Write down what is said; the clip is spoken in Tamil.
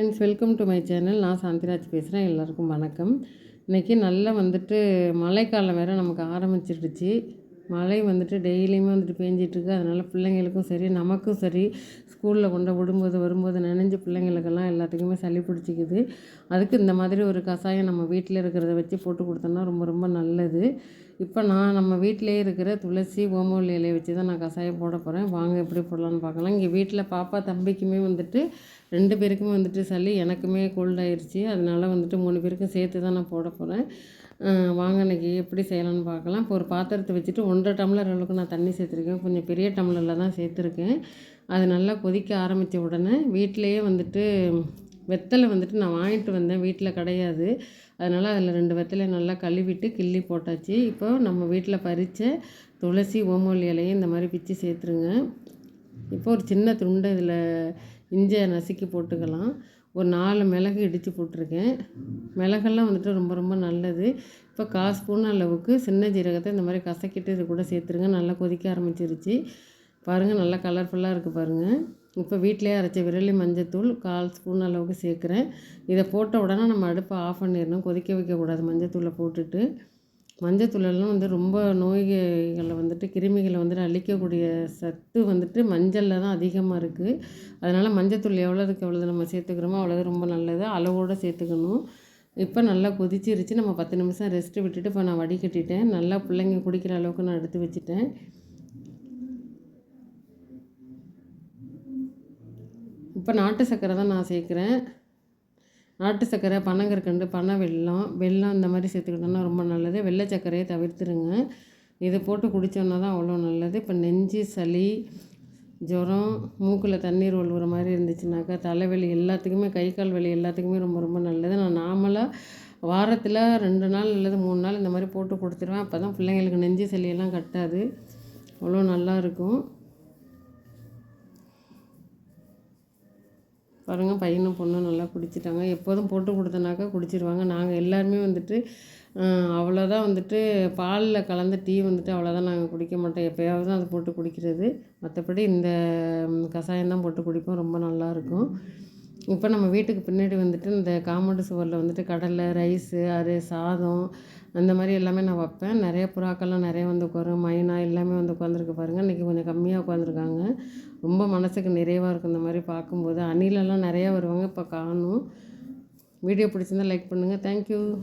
Friends welcome to my channel நான் சாந்திராஜ் பேசுகிறேன் எல்லாருக்கும் வணக்கம். இன்றைக்கி நல்லா வந்துட்டு மழைக்காலம் வேறு நமக்கு ஆரம்பிச்சிடுச்சு மழை வந்துட்டு டெய்லியுமே வந்துட்டு பேஞ்சிட்ருக்கு. அதனால் பிள்ளைங்களுக்கும் சரி நமக்கும் சரி ஸ்கூலில் கொண்டு விடும்போது வரும்போது நினைஞ்சு பிள்ளைங்களுக்கெல்லாம் எல்லாத்துக்குமே சளி பிடிச்சிக்குது. அதுக்கு இந்த மாதிரி ஒரு கஷாயம் நம்ம வீட்டில் இருக்கிறத வச்சு போட்டு கொடுத்தோம்னா ரொம்ப ரொம்ப நல்லது. இப்போ நான் நம்ம வீட்டிலே இருக்கிற துளசி ஓமவல்லி இலையை வச்சு தான் நான் கஷாயம் போட போகிறேன் வாங்க எப்படி போடலான்னு பார்க்கலாம். இங்கே வீட்டில் பாப்பா தம்பிக்குமே வந்துட்டு ரெண்டு பேருக்குமே வந்துட்டு சளி எனக்குமே கோல்ட் ஆயிடுச்சு அதனால் வந்துட்டு மூணு பேருக்கும் சேர்த்து தான் நான் போட போகிறேன் வாங்க இன்றைக்கி எப்படி செய்யலாம்னு பார்க்கலாம். இப்போ ஒரு பாத்திரத்தை வச்சுட்டு ஒன்றரை டம்ளர் அளவுக்கு நான் தண்ணி சேர்த்துருக்கேன். கொஞ்சம் பெரிய டம்ளரில் தான் சேர்த்துருக்கேன். அது நல்லா கொதிக்க ஆரம்பித்த உடனே வீட்டிலையே வந்துட்டு வெத்தலை வந்துட்டு நான் வாங்கிட்டு வந்தேன் வீட்டில் கிடையாது. அதனால் அதில் ரெண்டு வெத்தலை நல்லா கழுவிட்டு கிள்ளி போட்டாச்சு. இப்போ நம்ம வீட்டில் பறித்த துளசி ஓமோல் இலையை இந்த மாதிரி பிச்சு சேர்த்துருங்க. இப்போ ஒரு சின்ன துண்டை இதில் இஞ்சை நசுக்கி போட்டுக்கலாம். ஒரு நாலு மிளகு இடித்து போட்டிருக்கேன். மிளகெல்லாம் வந்துட்டு ரொம்ப ரொம்ப நல்லது. இப்போ கால் ஸ்பூன் அளவுக்கு சின்ன ஜீரகத்தை இந்த மாதிரி கசக்கிட்டு இது கூட சேர்த்துருங்க. நல்லா கொதிக்க ஆரம்பிச்சிருச்சு. பாருங்கள் நல்லா கலர்ஃபுல்லாக இருக்குது பாருங்கள் இப்போ வீட்டிலே அரைச்ச விரலி மஞ்சத்தூள் கால் ஸ்பூன் அளவுக்கு சேர்க்குறேன். இதை போட்ட உடனே நம்ம அடுப்பை ஆஃப் பண்ணிடணும். கொதிக்க வைக்கக்கூடாது மஞ்சத்தூளை போட்டுட்டு. மஞ்சத்தூளெல்லாம் வந்து ரொம்ப நோய்களை வந்துட்டு கிருமிகளை வந்துட்டு அழிக்கக்கூடிய சத்து வந்துட்டு மஞ்சளில் தான் அதிகமாக இருக்குது அதனால் மஞ்சத்தூள் எவ்வளோதுக்கு எவ்வளோ நம்ம சேர்த்துக்கிறோமோ அவ்வளோது ரொம்ப நல்லது. அளவோடு சேர்த்துக்கணும். இப்போ நல்லா கொதிச்சிருச்சு. நம்ம பத்து நிமிஷம் ரெஸ்ட்டு விட்டுட்டு இப்போ நான் வடிகட்டிட்டேன். நல்லா பிள்ளைங்க குடிக்கிற அளவுக்கு நான் எடுத்து வச்சுட்டேன். இப்போ நாட்டு சர்க்கரை தான் நான் சேர்க்குறேன். நாட்டு சர்க்கரை பனங்கற்கண்டு பனை வெல்லம் வெல்லம் இந்த மாதிரி சேர்த்துக்கிட்டோம்னா ரொம்ப நல்லது. வெள்ளை சர்க்கரையை தவிர்த்துருங்க. இதை போட்டு குடித்தோம்னா தான் அவ்வளோ நல்லது. இப்போ நெஞ்சு சளி ஜுரம் மூக்கில் தண்ணீர் ஒழுகுற மாதிரி இருந்துச்சுனாக்கா தலைவலி எல்லாத்துக்குமே கை கால் வலி எல்லாத்துக்குமே ரொம்ப ரொம்ப நல்லது. நான் நார்மலாக வாரத்தில் ரெண்டு நாள் அல்லது மூணு நாள் இந்த மாதிரி போட்டு கொடுத்துருவேன். அப்போ தான் பிள்ளைங்களுக்கு நெஞ்சு சளியெல்லாம் கட்டாது. அவ்வளோ நல்லாயிருக்கும் பாருங்கள் பையனும் பொண்ணும் நல்லா குடிச்சிட்டாங்க. எப்போதும் போட்டு கொடுத்தனாக்கா குடிச்சிருவாங்க. நாங்கள் எல்லாருமே வந்துட்டு அவ்வளோதான் வந்துட்டு பாலில் கலந்த டீ வந்துட்டு அவ்வளோதான் நாங்கள் குடிக்க மாட்டோம். எப்போயாவது தான் அதை போட்டு குடிக்கிறது. மற்றபடி இந்த கஷாயம் தான் போட்டு குடிப்போம். ரொம்ப நல்லாயிருக்கும் இப்போ நம்ம வீட்டுக்கு பின்னாடி வந்துட்டு இந்த காம்பவுண்டு சுவரில் வந்துட்டு கடலை ரைஸு அது சாதம் அந்த மாதிரி எல்லாமே நான் வைப்பேன். நிறைய புறாக்கள்லாம் நிறைய வந்து உட்காரும். மைனா எல்லாமே வந்து உட்காந்துருக்கு பாருங்கள் இன்றைக்கி கொஞ்சம் கம்மியாக உட்காந்துருக்காங்க. ரொம்ப மனசுக்கு நிறைவாக இருக்கும் இந்த மாதிரி பார்க்கும்போது. அணிலெல்லாம் நிறையா வருவாங்க. இப்போ காணும். வீடியோ பிடிச்சிருந்தா லைக் பண்ணுங்கள் தேங்க்யூ